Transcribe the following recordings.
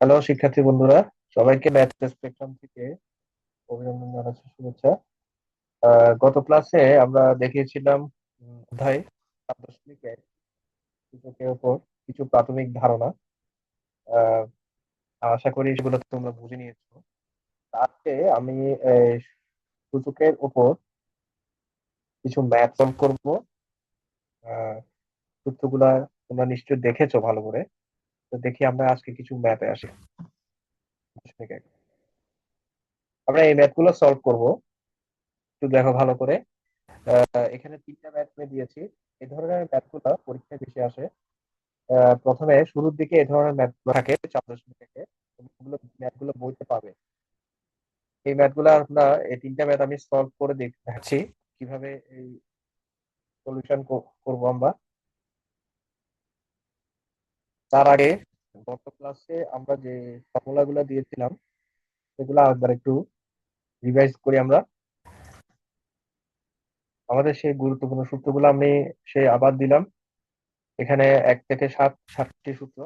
Hello, শিক্ষার্থী বন্ধুরা, সবাইকে ম্যাথ স্পেকট্রাম থেকে অভিনন্দন জানাচ্ছি, শুভেচ্ছা। গত ক্লাসে আমরা দেখিয়েছিলাম অধ্যায় উপর কিছু প্রাথমিক ধারণা। আশা করি সেগুলো তোমরা বুঝে নিয়েছো। আজকে আমি সূচকের উপর কিছু ম্যাথ সলভ করব। সূত্রগুলা তোমরা নিশ্চয়ই দেখেছ ভালো করে। তো দেখি আমরা আজকে কিছু ম্যাথে আসি। আমরা এই ম্যাথগুলো সলভ করব। একটু দেখো ভালো করে। এখানে তিনটা ম্যাথ দিয়েছি। এই ধরনের ম্যাথগুলো পরীক্ষায় বেশি আসে। প্রথমে শুরুর দিকে এই ধরনের ম্যাথ থাকে, চার দশমিক থেকে এগুলো ম্যাথগুলো বইতে পাবে। এই ম্যাথগুলো আমরা এই তিনটা ম্যাথ আমি সলভ করে দেখাচ্ছি। কীভাবে এই সলিউশন করব আমরা। তার আগে গত ক্লাসে আমরা যে ফর্মুলা গুলো দিয়েছিলাম, সেগুলো একবার একটু রিভাইজ করি আমরা। আমাদের সেই গুরুত্বপূর্ণ সূত্রগুলো আমি সে আবার দিলাম। এখানে এক থেকে সাত, সাতটি সূত্র।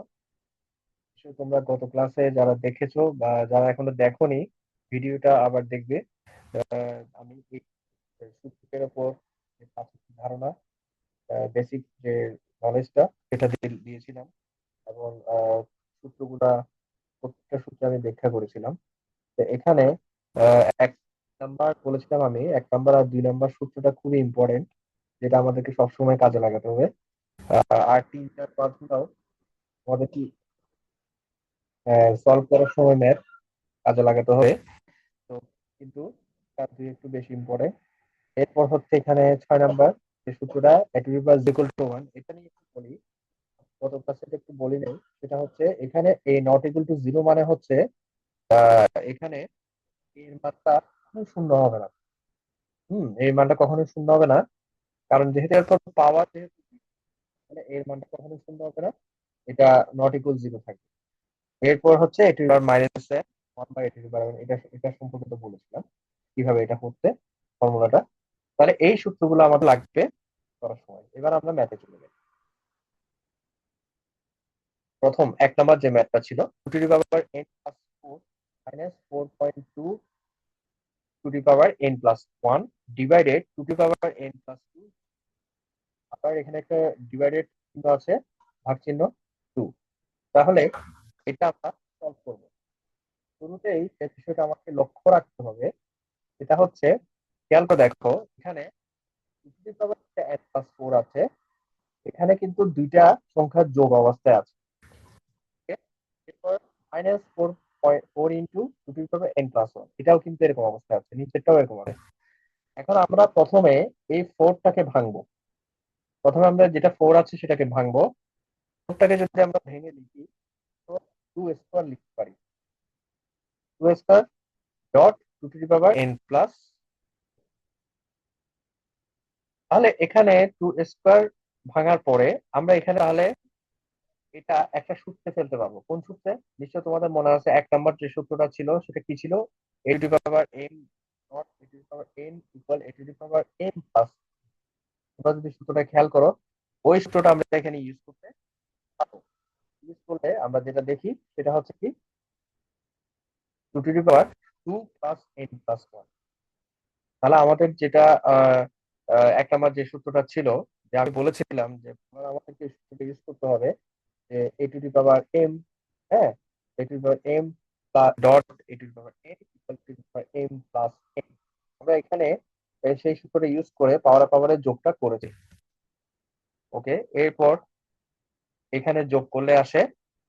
তোমরা গত ক্লাসে যারা দেখেছ বা যারা এখনও দেখোনি, ভিডিওটা আবার দেখবে। আমি সূত্রের উপর ধারণা বেসিক যে নলেজটা সেটা দিয়েছিলাম। এবং সূত্রগুলা প্রত্যেকটা সূত্র আমি ব্যাখ্যা করেছিলাম। তো এখানে এক নাম্বার বলেছিলাম আমি, এক নাম্বার আর দুই নাম্বার সূত্রটা খুবই ইম্পর্টেন্ট যেটা আমাদেরকে সবসময় কাজে লাগাতে হবে। আর তিন চার পাঁচ গুলাও আমাদের কি সলভ করার সময় ম্যাথ কাজে লাগাতে হবে। তো কিন্তু তার দুই একটু বেশি ইম্পর্টেন্ট এরপর হচ্ছে এখানে ছয় নাম্বার যে সূত্রটা এটি ইকুয়াল টু ওয়ান এটা নিয়ে একটু বলি। একটু বলি নাই, সেটা হচ্ছে এখানে A not equal to zero মানে হচ্ছে এখানে এর মাত্রা শূন্য হবে না। হুম এর মানটা কখনোই শূন্য হবে না, কারণ যেহেতু এরপর পাওয়ার যেহেতু মানে এর মানটা কখনোই শূন্য হবে না, এটা নট ইকুয়াল জিরো থাকবে। এরপর হচ্ছে এটি মাইনাস ওয়ান বাই এটি এটা এটা সম্পর্কে তো বলেছিলাম, কীভাবে এটা করতে ফর্মুলাটা তাহলে এই সূত্রগুলো আমাদের লাগবে করার সময়। এবার আমরা ম্যাথে চলে যাই। প্রথম এক নম্বর যে ম্যাথটা ছিল, two to power n plus four minus four point two to the power n plus one divided two to power n plus two আবার এখানে একটা ডিভাইডেড চিহ্ন আছে, ভাগ চিহ্ন টু তাহলে এটা আমরা সলভ করব। শুরুতেই যে বিষয়টা আমাকে লক্ষ্য রাখতে হবে এটা হচ্ছে, খেয়াল করে দেখো, এখানে এন প্লাস ফোর আছে, এখানে কিন্তু দুইটা সংখ্যা যোগ অবস্থায় আছে। এটাও কিন্তু এরকম অবস্থা আছে, নিচেরটাও এরকম আছে। এখন আমরা প্রথমে এই ফোরটাকে ভাঙবো। প্রথমে আমরা যেটা ফোর আছে সেটাকে ভাঙবো। ফোরটাকে যদি আমরা ভেঙে লিখি, তো টু স্কোয়ার লিখতে পারি। Two square dot two to power n plus তাহলে এখানে টু স্কোয়ার ভাঙার পরে আমরা এখানে তাহলে এটা একটা সূত্রে ফেলতে পারব। কোন সূত্রে? নিশ্চয় তোমাদের মনে আছে এক নম্বর যে সূত্রটা ছিল, সেটা কি ছিল? A to power n not a to power n equal a to power n plus তোমরা যদি সূত্রটা খেয়াল করো, ওই সূত্রটা আমরা এখানে ইউজ করতে পারব। ইউজ করলে আমরা যেটা দেখি, সেটা হচ্ছে কি? Two to power two plus n plus one তাহলে আমাদের যেটা এক নম্বর যে সূত্রটা ছিল, যে আমি বলেছিলাম যে আমাদেরকে সূত্রটা ইউজ করতে হবে যে এ টু দি পাওয়ার এম হ্যাঁ? A to the power m dot a to the power n equal to m plus n আমরা এখানে সেই সূত্রটা ইউজ করে পাওয়ার পাওয়ারের যোগটা করেছি। ওকে? এরপর এখানে যোগ করলে আসে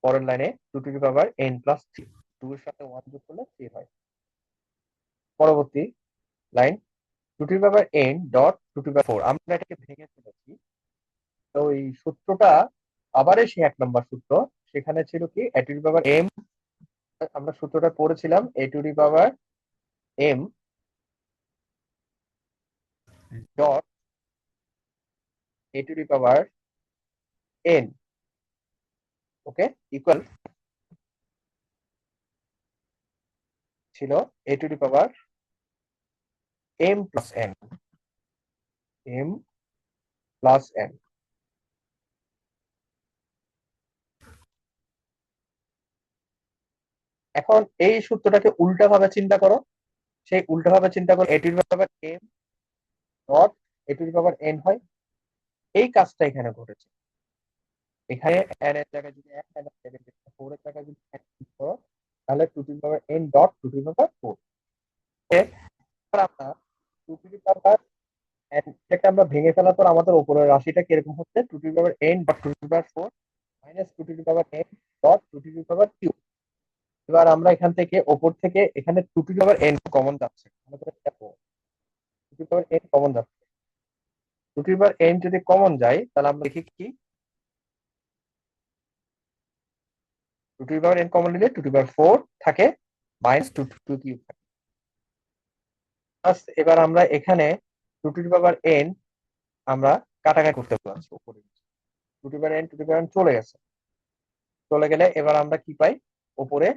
পরের লাইনে two to the power n plus three two এর সাথে ওয়ান যোগ করলে থ্রি হয়। পরবর্তী line two to power n dot two to power four আমরা এটাকে ভেঙে ফেলেছি। তো এই সূত্রটা আবার সেই এক নম্বর সূত্র। সেখানে ছিল কি a to the power m আমরা সূত্রটা পড়েছিলাম a to the power m dot a to the power n okay equal ছিল a to the power m plus n m plus n এখন এই সূত্রটাকে উল্টা ভাবে চিন্তা করো। সেই উল্টা ভাবে চিন্তা করো এটির পাওয়ার এম ডট এটির পাওয়ার এন হয়। এই কাজটা এখানে ঘটেছে। এখানে এন এর জায়গায় যদি এক এন এর জায়গায় ফোর এর জায়গায় যদি এক করো তাহলে two to power n dot two to power four আমরা টু টু পাওয়ার এটাকে আমরা ভেঙে ফেলার পর আমাদের উপরের রাশিটা কীরকম হচ্ছে? Two to power n dot two to power four minus two to power n dot two to power q এবার আমরা এখান থেকে ওপর থেকে এখানে two to power n common যাচ্ছে two to power n common যদি কমন যায় তাহলে আমরা দেখি কি two to power n common নিলে টু টু পাওয়ার ফোর থাকে মাইনাস টু টু কিউব থাকে এবার আমরা এখানে টু টু পাওয়ার এন আমরা কাটাকাটি করতে পারছি উপরে two to power n two to power n চলে গেছে চলে গেলে এবার আমরা কি পাই উপরে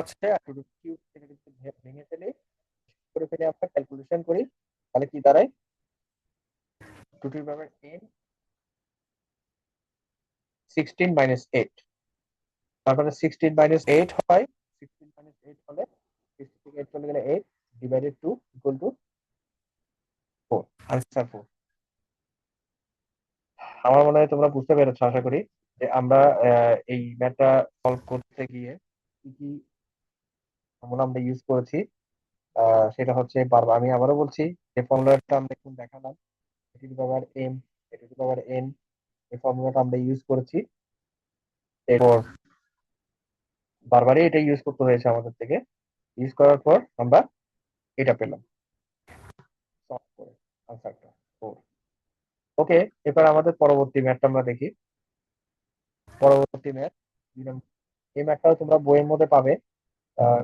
আছে, আর কিউব থেকে ভেঙে করে ফেলে আমরা ক্যালকুলেশন করি, তাহলে কি দাঁড়ায়? Two to n sixteen minus eight তারপরে সিক্সটিন মাইনাস এইট হয় সিক্সটিন মাইনাস এইট হলে সিক্সটি থেকে এইট চলে গেলে eight divided two equal to four answer আমার মনে হয় তোমরা বুঝতে পেরেছ, আশা করি, যে আমরা এই ম্যাথটা সলভ করতে গিয়ে কি কি ফর্মুলা আমরা ইউজ করেছি সেটা হচ্ছে বারবার আমি আবারও বলছি, যে ফর্মুলাটা আমরা এখন দেখালাম এটি পাওয়ার এম এটি পাওয়ার এন এই ফর্মুলাটা আমরা ইউজ করেছি। এরপর বারবারই এটা ইউজ করতে হয়েছে আমাদের থেকে। ইউজ করার পর আমরা এটা পেলাম। ওকে এবার আমাদের পরবর্তী ম্যাথটা আমরা দেখি। পরবর্তী ম্যাথ এই ম্যাথটাও তোমরা বইয়ের মধ্যে পাবে।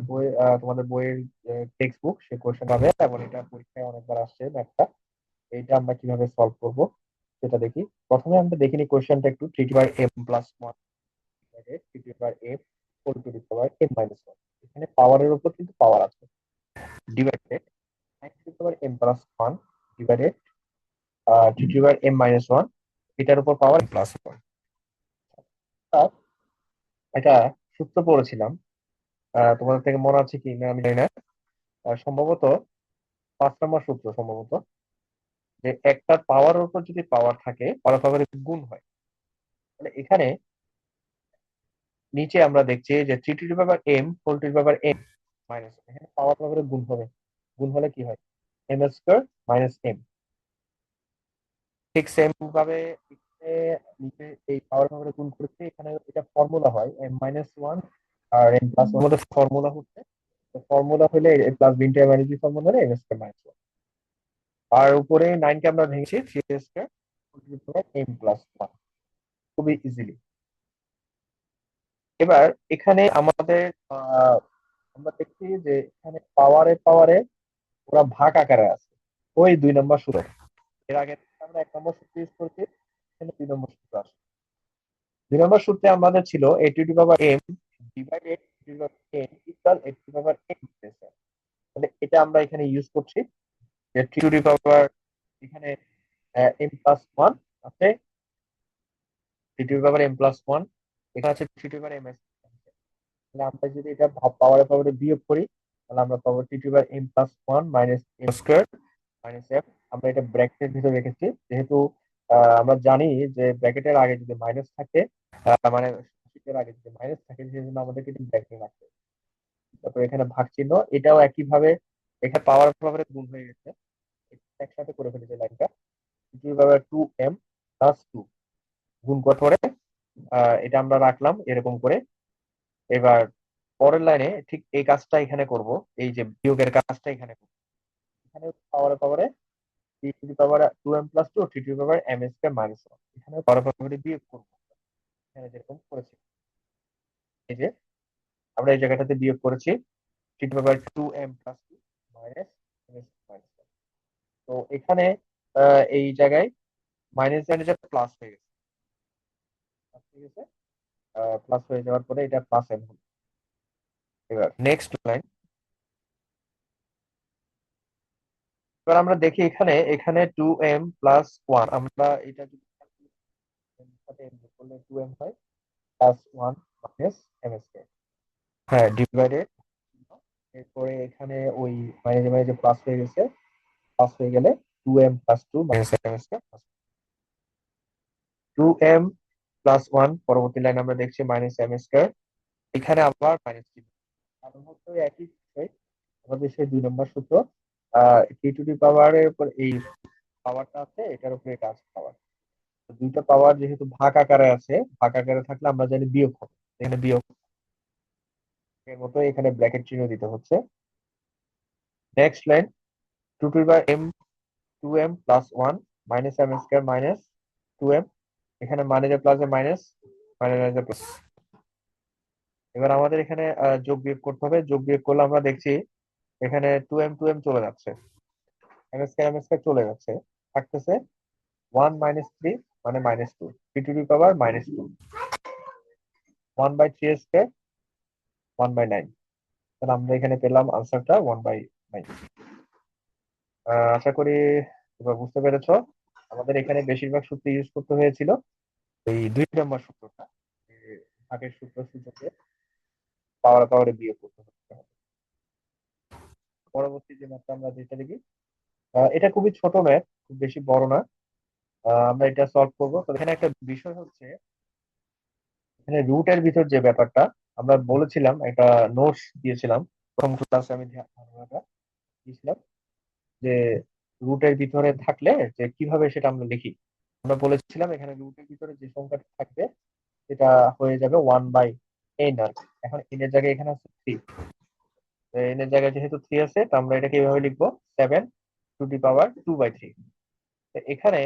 বই তোমাদের বইয়ের টেক্সট বুক সে কোয়েশ্চেন পাবে। এবং এটা পরীক্ষায় অনেকবার আসছে ম্যাথটা এইটা আমরা কীভাবে সলভ করব সেটা দেখি। প্রথমে আমরা দেখিনি কোয়েশ্চেনটা একটু three by m plus one three by m four two power m minus one এখানে পাওয়ারের উপর কিন্তু পাওয়ার আছে। Divided three power m plus one divided three two power m minus one এটার উপর পাওয়ার প্লাস ওয়ান এটা সূত্র পড়েছিলাম। তোমাদের থেকে মনে আছে কি? না, আমি জানি না। সম্ভবত পাঁচ নম্বর সূত্র সম্ভবত, যে একটা পাওয়ার উপর যদি পাওয়ার থাকে পাওয়ার গুণ হয়, তাহলে এখানে নিচে আমরা দেখছি যে three two power m four two power m minus এখানে পাওয়ার পাওয়ারের গুণ হবে। গুণ হলে কি হয়? এম স্কোয়ার মাইনাস এম ঠিক সেম ভাবে নিচে এই পাওয়ার পাওয়ারে গুণ করতে এখানে এটা ফর্মুলা হয় এম মাইনাস ওয়ান আর এম প্লাস ওয়ান ফর্মুলা হচ্ছে ফর্মুলা হলে a plus বিনটা m minus formula m square minus one আর উপরে নাইনকে আমরা ভেঙেছি three square m plus one খুবই ইজিলি এবার এখানে আমাদের আমরা দেখছি যে এখানে পাওয়ারে পাওয়ারে ওরা ভাগ আকারে আছে। ওই দুই নম্বর সূত্র এর আগে আমরা এক নম্বর সূত্র ইউজ করছি এখানে দুই নম্বর সূত্র আসে। দুই নম্বর সূত্রে আমাদের ছিল a to the power m divided to n equal a to power m তাহলে এটা আমরা এখানে ইউজ করছি। যে থ্রি টু পাওয়ার এখানে এম প্লাস ওয়ান আছে। Three two power m plus one এখানে আছে three two power m s তাহলে আমরা যদি এটা পাওয়ারে পাওয়ারে বিয়োগ করি, তাহলে আমরা পাবো t two power m plus one minus m square minus f আমরা এটা ব্র্যাকেটের ভিতরে রেখেছি। যেহেতু আমরা জানি যে ব্র্যাকেটের আগে যদি মাইনাস থাকে মানে এর আগে যদি মাইনাস থাকে, সেজন্য আমাদেরকে একটু ব্র্যাকেট রাখতে তারপর এখানে ভাগ চিহ্ন এটাও একইভাবে এখানে পাওয়ার পাওয়ারে গুণ হয়ে গেছে। একসাথে করে ফেলেছে লাইনটা two to m plus two গুণ পরে এটা আমরা রাখলাম এরকম করে। এবার পরের লাইনে ঠিক এই কাজটা এখানে করব, এই যে বিয়োগের কাজটা এখানে করব। এখানে পাওয়ারে পাওয়ারে two m plus two two power m s square এখানে বিয়োগ করব। এখানে যেরকম করেছি। এই যে, আমরা এই জায়গাটাতে বিয়োগ করেছি power two m plus two minus m তো এখানে এই জায়গায় মাইনাস মাইনাস প্লাস হয়ে গেছে। ঠিক প্লাস হয়ে যাওয়ার পরে এটা প্লাস এম হলো এবার নেক্সট লাইন এবার আমরা দেখি এখানে এখানে টু এম প্লাস ওয়ান আমরা এটা যদি করলে টু এম হয় প্লাস ওয়ান মাইনাস এম হ্যাঁ ডিভাইডেড এরপরে এখানে ওই মাইনাসে মাইনাসে প্লাস হয়ে গেছে প্লাস হয়ে গেলে two m plus two minus m two m plus one পরবর্তী লাইন আমরা দেখছি মাইনাস এম স্কয়ার এখানে আবার মাইনাস ওই একই আমাদের সেই দুই নম্বর সূত্র টি টু ডি পাওয়ারের উপর এই পাওয়ারটা আছে, এটার উপরে আছে পাওয়ার দুইটা পাওয়ার যেহেতু ভাগ আকারে আছে, ভাগ আকারে থাকলে আমরা জানি বিয়োগ হবে, এখানে বিয়োগ এর মতো এখানে ব্র্যাকেট চিহ্ন দিতে হচ্ছে। Next line two two by m two m plus one minus m square minus two m এখানে মাইনাসে প্লাসে মাইনাস মাইনাসে প্লাস এবার আমাদের এখানে যোগ বিয়োগ করতে হবে। যোগ বিয়োগ করলে আমরা দেখছি এখানে টু এম টু এম চলে যাচ্ছে। এম স্কোয়ার চলে যাচ্ছে। থাকতেছে ওয়ান মাইনাস থ্রি মানে minus two three to the power minus two one by three square one by nine তাহলে আমরা এখানে পেলাম আনসারটা ওয়ান বাই নাইন আশা করি তোমরা বুঝতে পেরেছ। আমাদের এখানে বেশিরভাগ সূত্র ইউজ করতে হয়েছিল এই দুই নম্বর সূত্রটা। যে ভাগের সূত্র সূত্রকে পাওয়ার পাওয়ারে বিয়োগ করতে হচ্ছে। পরবর্তী যে ম্যাথটা আমরা যেটা দেখি এটা খুবই ছোট ম্যাথ খুব বেশি বড় না। আমরা এটা সলভ করব। তো এখানে একটা বিষয় হচ্ছে, এখানে রুটের ভিতর যে ব্যাপারটা, আমরা বলেছিলাম, একটা নোটস দিয়েছিলাম, প্রথম ক্লাসে আমি ধারণাটা দিয়েছিলাম, যে রুটের ভিতরে থাকলে যে কীভাবে সেটা আমরা লিখি। আমরা বলেছিলাম, এখানে রুটের ভিতরে যে সংখ্যাটা থাকবে, সেটা হয়ে যাবে ওয়ান বাই এন আর এখন এন এর জায়গায় এখানে আছে থ্রি এন এর জায়গায় যেহেতু থ্রি আছে, তো আমরা এটাকে এইভাবে লিখব seven to the power two by three এখানে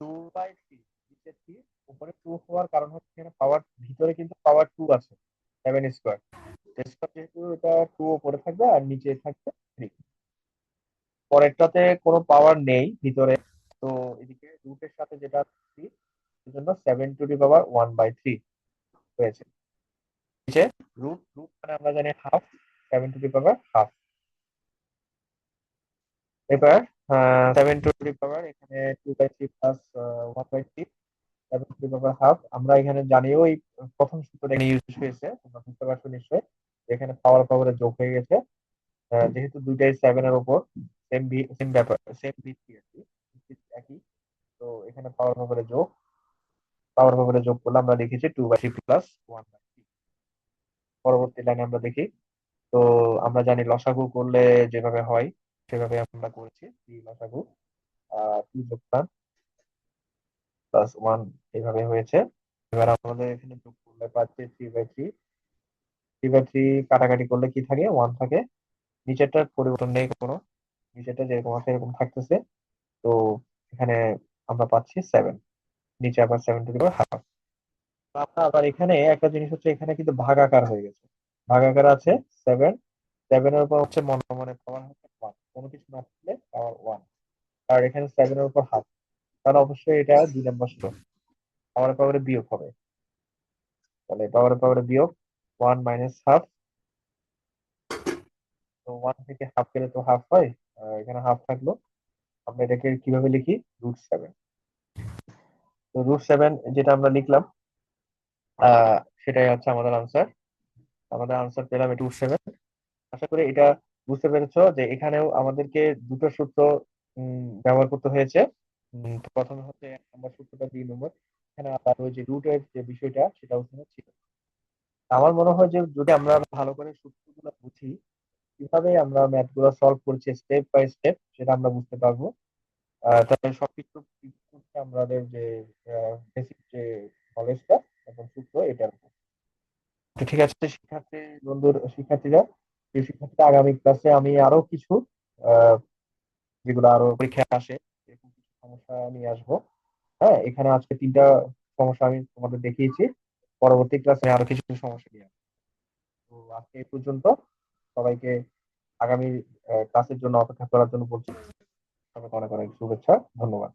টু বাই থ্রি নিচে থ্রি উপরে টু হওয়ার কারণ হচ্ছে এখানে পাওয়ার ভিতরে কিন্তু পাওয়ার টু আছে সেভেন স্কোয়ার স্কোয়ার যেহেতু এটা টু উপরে থাকবে আর নিচে থাকবে থ্রি পরেরটাতে কোনো পাওয়ার নেই ভিতরে, তো এদিকে রুটের সাথে যেটা থ্রি সেজন্য seven to the power one by three হয়েছে। নিচে রুট রুট মানে আমরা জানি half seven to the power half এবার সেভেন টু দি পাওয়ার এখানে two by three plus one by three seven to the power half আমরা এখানে জানিও এই প্রথম সূত্রটা এখানে ইউজ হয়েছে, তোমরা বুঝতে পারছ নিশ্চয়ই এখানে পাওয়ার পাওয়ারে যোগ হয়ে গেছে। যেহেতু দুইটাই সেভেন এর উপর সেম ভি সেম ব্যাপার সেম ভিত্তি আর কি, একই। তো এখানে পাওয়ার পাওয়ারে যোগ পাওয়ার পাওয়ারে যোগ করলে আমরা লিখেছি two by three plus one by three পরবর্তী লাইনে আমরা দেখি। তো আমরা জানি লসাগু করলে যেভাবে হয় সেভাবে আমরা করেছি থ্রি লসাগু। টু যোগদান? প্লাস ওয়ান এইভাবে হয়েছে। এবার আমাদের এখানে যোগ করলে পাচ্ছি three by three three by three কাটাকাটি করলে কি থাকে? ওয়ান থাকে। নিচেরটার পরিবর্তন নেই কোনো। নিচেরটা যেরকম আছে, এরকম থাকতেছে। তো এখানে আমরা পাচ্ছি সেভেন নিচে আবার সেভেন টু হাফ আমরা আবার এখানে একটা জিনিস হচ্ছে, এখানে কিন্তু ভাগাকার হয়ে গেছে। ভাগাকার আছে সেভেন সেভেনের উপর হচ্ছে মনে মনে পাওয়ার হচ্ছে ওয়ান কোনো কিছু না থাকলে পাওয়ার ওয়ান আর এখানে সেভেনের উপর হাফ তাহলে অবশ্যই এটা দুই নম্বর সূত্র পাওয়ার পাওয়ারে বিয়োগ হবে, তাহলে পাওয়ার পাওয়ারে বিয়োগ ওয়ান মাইনাস হাফ তো ওয়ান থেকে হাফ গেলে তো হাফ হয় এখানে হাফ থাকল, আমরা এটাকে কীভাবে লিখি? রুট সেভেন তো রুট সেভেন যেটা আমরা লিখলাম সেটাই হচ্ছে আমাদের আনসার আমাদের আনসার পেলাম এটা সেভেন আশা করি এটা বুঝতে পেরেছ যে এখানেও আমাদেরকে দুটো সূত্র ব্যবহার করতে হয়েছে। প্রথমে হচ্ছে নম্বর সূত্রটা দুই নম্বর। এখানে আবার ওই যে রুটের যে বিষয়টা সেটা ওখানে ছিল। আমার মনে হয় যে যদি আমরা ভালো করে সূত্রগুলো বুঝি, কীভাবে আমরা ম্যাথগুলো সলভ করছি স্টেপ বাই স্টেপ সেটা আমরা বুঝতে পারব। তাহলে সবকিছু আমাদের যে বেসিক যে নলেজটা এবং সূত্র, এটার উপর। ঠিক আছে, শিক্ষার্থী, বন্ধুর, শিক্ষার্থীরা শিক্ষার্থীরা, আগামী ক্লাসে আমি আরও কিছু যেগুলো আরও পরীক্ষায় আসে, এরকম কিছু সমস্যা নিয়ে আসব। হ্যাঁ এখানে আজকে তিনটা সমস্যা আমি তোমাদের দেখিয়েছি। পরবর্তী ক্লাসে আরও কিছু সমস্যা নিয়ে আসব। তো আজকে এই পর্যন্ত, সবাইকে আগামী ক্লাসের জন্য অপেক্ষা করার জন্য বলছি, সবাইকে অনেক অনেক শুভেচ্ছা, ধন্যবাদ।